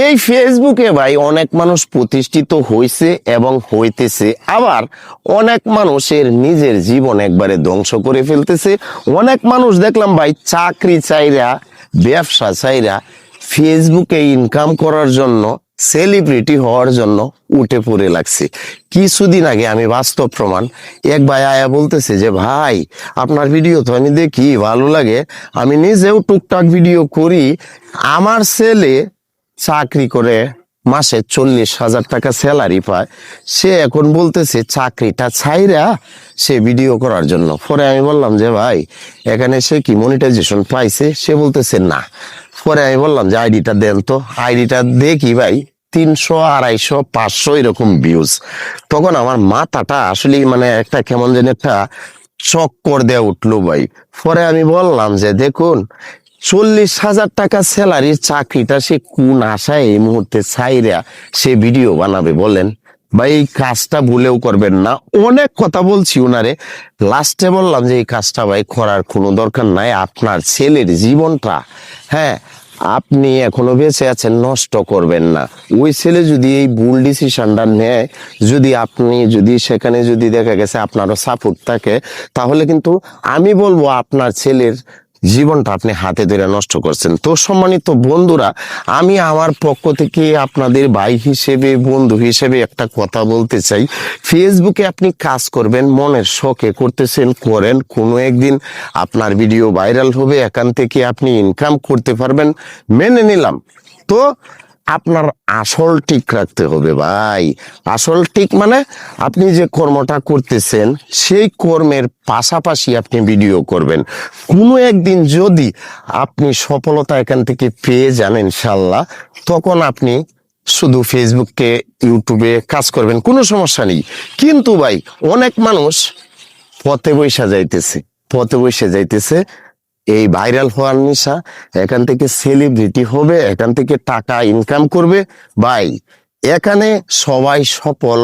এই ফেসবুকে ভাই অনেক মানুষ প্রতিষ্ঠিত হয়েছে এবং হইতেছে। আবার অনেক মানুষের নিজের জীবন একবারে ধ্বংস করে ফেলতেছে। অনেক মানুষ দেখলাম ভাই চাকরি চাইরা, ব্যবসা চাইরা ফেসবুকে ইনকাম করার জন্য সেলিব্রিটি হওয়ার জন্য উঠে পড়ে লাগছে। কিছুদিন আগে আমি বাস্তব প্রমাণ, এক ভাই আয়া বলতেছে যে, ভাই, আপনার ভিডিও তো আমি দেখি, ভালো লাগে। আমি নিজেও টুকটাক ভিডিও করি। আমার ছেলে চাকরি করে মাসে চল্লিশ হাজার টাকা স্যালারি পায়। সে এখন বলতেছে, চাকরিটা ছাইরা সে ভিডিও করার জন্য। পরে আমি বললাম যে, ভাই, এখানে সে কি মনিটাইজেশন পাইছে? সে বলতেছে, না। পরে আমি বললাম যে, আইডিটা দেন তো। আইডিটা দেখি, ভাই, তিনশো, আড়াইশো, পাঁচশো এরকম ভিউজ তখন আমার মাথাটা আসলে মানে একটা কেমন যেন একটা চক্কর দেয়া উঠল, ভাই। পরে আমি বললাম যে, দেখুন চল্লিশ হাজার টাকা স্যালারির চাকরিটা সে কোন আশায় এই মুহূর্তে ছাইরা সে ভিডিও বানাবে বলেন? ভাই, এই কাজটা ভুলেও করবেন না। অনেক কথা বলছি ওনারে লাস্টে বললাম যে, এই কাজটা ভাই করার কোনো দরকার নাই। আপনার ছেলের জীবনটা হ্যাঁ আপনি এখনও বেঁচে আছেন, নষ্ট করবেন না। ওই ছেলে যদি এই ভুল ডিসিশনটা নেয়, যদি আপনি যদি সেখানে যদি দেখা গেছে আপনারও সাপোর্ট থাকে, তাহলে কিন্তু আমি বলব আপনার ছেলের জীবনটা আপনি হাতে ধরে নষ্ট করছেন। তো সম্মানিত বন্ধুরা, আমি আমার পক্ষ থেকে আপনাদের ভাই হিসেবে, বন্ধু হিসেবে একটা কথা বলতে চাই। ফেসবুকে আপনি কাজ করবেন, মনের শখে করতেছেন, করেন, কোনো একদিন আপনার ভিডিও ভাইরাল হবে, এখান থেকে আপনি ইনকাম করতে পারবেন। মেনে নিলাম। তো আপনার আসল ঠিক রাখতে হবে ভাই। আসল ঠিক মানে আপনি যে কর্মটা করতেছেন, সেই কর্মের পাশাপাশি আপনি ভিডিও করবেন। কোনো একদিন যদি আপনি সফলতা এখান থেকে পেয়ে যান ইনশাল্লাহ তখন আপনি শুধু ফেসবুকে ইউটিউবে কাজ করবেন, কোনো সমস্যা নেই। কিন্তু ভাই, অনেক মানুষ পথে বৈশা যাইতেছে, পথে বসে যাইতেছে এই ভাইরাল হওয়ার নেশা, এখান থেকে সেলিব্রিটি হবে, এখান থেকে টাকা ইনকাম করবে, ভাই, এখানে সবাই সফল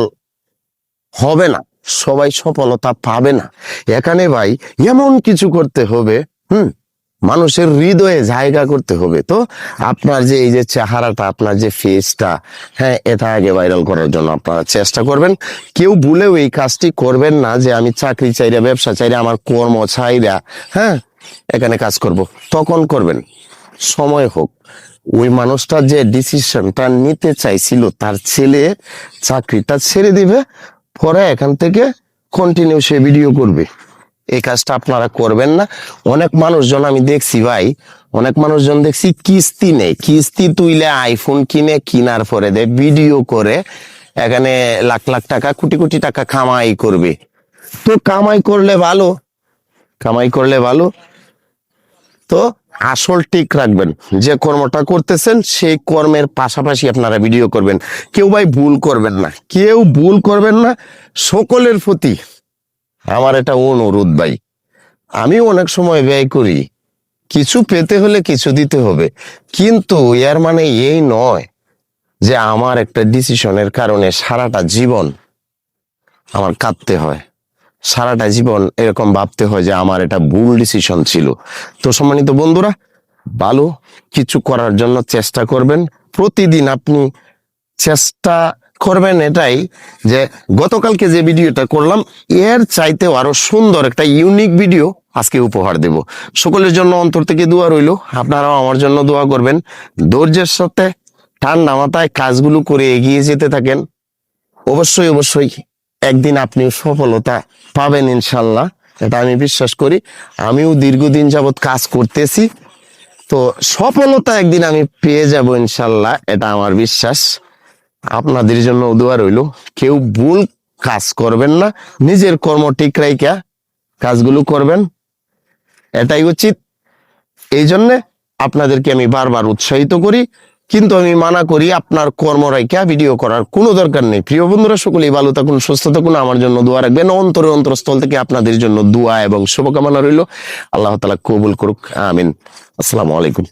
হবে না, সবাই সফলতা পাবে না। এখানে ভাই, এমন কিছু করতে হবে, হুম মানুষের হৃদয়ে জায়গা করতে হবে। তো আপনার যে এই যে চেহারাটা, আপনার যে ফেসটা হ্যাঁ এটা আগে ভাইরাল করার জন্য আপনারা চেষ্টা করবেন। কেউ ভুলেও এই কাজটি করবেন না যে আমি চাকরি চাইরা, ব্যবসা চাইরা, আমার কর্ম চাইরা হ্যাঁ এখানে কাজ করব। তখন করবেন। সময় হোক। ওই মানুষটা যে ডিসিশনটা নিতে চাইছিল, তার ছেলে চাকরিটা ছেড়ে দিবে। পরে এখান থেকে কন্টিনিউ সে ভিডিও করবে। এই কাজটা আপনারা করবেন না। অনেক মানুষজন আমি দেখছি ভাই, অনেক মানুষজন দেখছি কিস্তি নেই কিস্তি তুইলে আইফোন কিনে, কিনার পরে দে ভিডিও করে এখানে লাখ লাখ টাকা, কোটি কোটি টাকা কামাই করবে। তো কামাই করলে ভালো, কামাই করলে ভালো। তো আসল ঠিক রাখবেন, যে কর্মটা করতেছেন, সেই কর্মের পাশাপাশি আপনারা ভিডিও করবেন। কেউ ভাই ভুল করবেন না, কেউ ভুল করবেন না, সকলের প্রতি আমার এটা অনুরোধ ভাই। আমি অনেক সময় ব্যয় করি। কিছু পেতে হলে কিছু দিতে হবে। কিন্তু এর মানে এই নয় যে আমার একটা ডিসিশনের কারণে সারাটা জীবন আমার কাঁদতে হয়। সারাটা জীবন এরকম ভাবতে হয় যে আমার এটা ভুল ডিসিশন ছিল। তো সম্মানিত বন্ধুরা, ভালো কিছু করার জন্য চেষ্টা করবেন। প্রতিদিন আপনি চেষ্টা করবেন এটাই যে গতকালকে যে ভিডিওটা করলাম, এর চাইতেও আরও সুন্দর একটা ইউনিক ভিডিও আজকে উপহার দেব। সকলের জন্য অন্তর থেকে দোয়া রইল, আপনারাও আমার জন্য দোয়া করবেন। ধৈর্যের সাথে ঠান্ডা মাথায় কাজগুলো করে এগিয়ে যেতে থাকেন। অবশ্যই অবশ্যই একদিন আপনি সফলতা পাবেন ইনশাল্লাহ, এটা আমি বিশ্বাস করি। আমিও দীর্ঘদিন যাবৎ কাজ করতেছি, তো সফলতা একদিন আমি পেয়ে যাব ইনশাল্লাহ, এটা আমার বিশ্বাস। আপনাদের জন্য দোয়া রইল। কেউ ভুল কাজ করবেন না, নিজের কর্ম ঠিক রাইকা কাজগুলো করবেন। এটাই উচিত। এই জন্যে আপনাদেরকে আমি বারবার উৎসাহিত করি, কিন্তু আমি মানা করি আপনার কর্মরাইকা ভিডিও করার কোনো দরকার নেই। প্রিয় বন্ধুরা, সকলেই ভালো থাকুন, সুস্থ থাকুন, আমার জন্য দোয়া রাখবেন। অন্তরে অন্তরস্থল থেকে আপনাদের জন্য দোয়া এবং শুভকামনা রইল। আল্লাহ তালা কবুল করুক, আমিন। আসসালামু আলাইকুম।